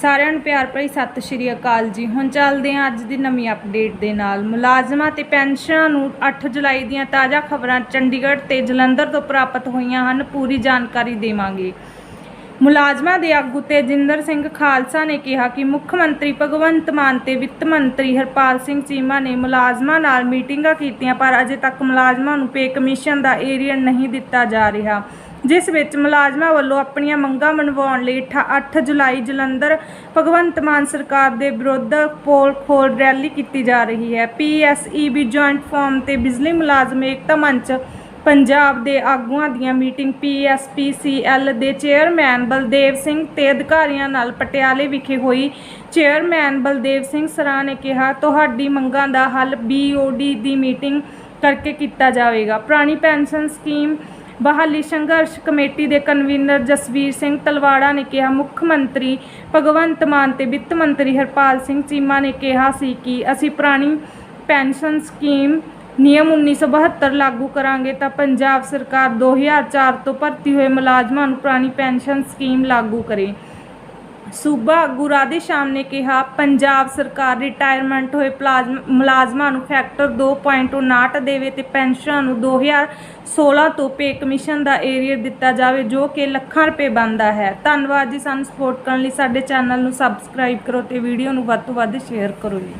ਸਾਰਿਆਂ ਨੂੰ ਪਿਆਰ ਭਰੀ ਸਤਿ ਸ਼੍ਰੀ ਅਕਾਲ ਜੀ। ਹੁਣ ਚੱਲਦੇ ਹਾਂ ਅੱਜ ਦੀ ਨਵੀਂ ਅਪਡੇਟ ਦੇ ਨਾਲ। ਮੁਲਾਜ਼ਮਾਂ ਤੇ ਪੈਨਸ਼ਨਾਂ ਨੂੰ 8 ਜੁਲਾਈ ਦੀਆਂ ਤਾਜ਼ਾ ਖਬਰਾਂ ਚੰਡੀਗੜ੍ਹ ਤੇ ਜਲੰਧਰ ਤੋਂ ਪ੍ਰਾਪਤ ਹੋਈਆਂ ਹਨ, ਪੂਰੀ ਜਾਣਕਾਰੀ ਦੇਵਾਂਗੇ। ਮੁਲਾਜ਼ਮਾਂ ਦੇ ਆਗੂ ਤੇਜਿੰਦਰ ਸਿੰਘ ਖਾਲਸਾ ਨੇ ਕਿਹਾ ਕਿ ਮੁੱਖ ਮੰਤਰੀ ਭਗਵੰਤ ਮਾਨ ਤੇ ਵਿੱਤ ਮੰਤਰੀ ਹਰਪਾਲ ਸਿੰਘ ਚੀਮਾ ਨੇ ਮੁਲਾਜ਼ਮਾਂ ਨਾਲ ਮੀਟਿੰਗਾਂ ਕੀਤੀਆਂ, ਪਰ ਅਜੇ ਤੱਕ ਮੁਲਾਜ਼ਮਾਂ ਨੂੰ ਪੇ ਕਮਿਸ਼ਨ ਦਾ ਏਰੀਅਨ ਨਹੀਂ ਦਿੱਤਾ ਜਾ ਰਿਹਾ। ਜਿਸ ਵਿੱਚ ਮੁਲਾਜ਼ਮਾਂ ਵੱਲੋਂ ਆਪਣੀਆਂ ਮੰਗਾਂ ਮਨਵਾਉਣ ਲਈ 8 ਜੁਲਾਈ ਜਲੰਧਰ ਭਗਵੰਤ ਮਾਨ ਸਰਕਾਰ ਦੇ ਵਿਰੁੱਧ ਪੋਲ ਖੋਲ ਰੈਲੀ ਕੀਤੀ ਜਾ ਰਹੀ ਹੈ। ਪੀਐਸਈਬੀ ਜੁਆਇੰਟ ਫੋਰਮ ਤੇ ਬਿਜਲੀ ਮੁਲਾਜ਼ਮ ਏਕਤਾ ਮੰਚ ਪੰਜਾਬ ਦੇ ਆਗੂਆਂ ਦੀਆਂ ਮੀਟਿੰਗ ਪੀਐਸਪੀਸੀਐਲ ਦੇ ਚੇਅਰਮੈਨ ਬਲਦੇਵ ਸਿੰਘ ਤੇ ਅਧਿਕਾਰੀਆਂ ਨਾਲ ਪਟਿਆਲੇ ਵਿਖੇ ਹੋਈ। ਚੇਅਰਮੈਨ ਬਲਦੇਵ ਸਿੰਘ ਸਰਾ ਨੇ ਕਿਹਾ, ਤੁਹਾਡੀ ਮੰਗਾਂ ਦਾ ਹੱਲ ਬੀਓਡੀ ਦੀ ਮੀਟਿੰਗ ਕਰਕੇ ਕੀਤਾ ਜਾਵੇਗਾ। ਪੁਰਾਣੀ ਪੈਨਸ਼ਨ ਸਕੀਮ ਬਹਾਲੀ ਸੰਘਰਸ਼ ਕਮੇਟੀ ਦੇ ਕਨਵੀਨਰ ਜਸਵੀਰ ਸਿੰਘ ਤਲਵਾੜਾ ਨੇ ਕਿਹਾ, ਮੁੱਖ ਮੰਤਰੀ ਭਗਵੰਤ ਮਾਨ ਤੇ ਵਿੱਤ ਮੰਤਰੀ ਹਰਪਾਲ ਸਿੰਘ ਚੀਮਾ ਨੇ ਕਿਹਾ ਸੀ ਕਿ ਅਸੀਂ ਪੁਰਾਣੀ ਪੈਨਸ਼ਨ ਸਕੀਮ ਨਿਯਮ 1972 ਲਾਗੂ ਕਰਾਂਗੇ ਤਾਂ ਪੰਜਾਬ ਸਰਕਾਰ 2004 ਤੋਂ ਭਰਤੀ ਹੋਏ ਮੁਲਾਜ਼ਮਾਂ ਨੂੰ ਪੁਰਾਣੀ ਪੈਨਸ਼ਨ ਸਕੀਮ ਲਾਗੂ ਕਰੇ। ਸੂਬਾ ਆਗੂ ਰਾਧੇ ਸ਼ਾਮ ਨੇ ਕਿਹਾ, ਪੰਜਾਬ ਸਰਕਾਰ ਰਿਟਾਇਰਮੈਂਟ ਹੋਏ ਪਲਾਜ਼ਮ- ਮੁਲਾਜ਼ਮਾਂ ਨੂੰ ਫੈਕਟਰ 2.59 ਦੇਵੇ ਤੇ ਪੈਨਸ਼ਨਾਂ ਨੂੰ 2016 ਤੋਂ ਪੇ ਕਮਿਸ਼ਨ ਦਾ ਏਰੀਅਰ ਦਿੱਤਾ ਜਾਵੇ, ਜੋ ਕਿ ਲੱਖਾਂ ਰੁਪਏ ਬਣਦਾ ਹੈ। ਧੰਨਵਾਦ ਜੀ ਸਾਨੂੰ ਸਪੋਰਟ ਕਰਨ ਲਈ। ਸਾਡੇ ਚੈਨਲ ਨੂੰ ਸਬਸਕ੍ਰਾਈਬ ਕਰੋ ਤੇ ਵੀਡੀਓ ਨੂੰ ਵੱਧ ਤੋਂ ਵੱਧ ਸ਼ੇਅਰ ਕਰੋ ਜੀ।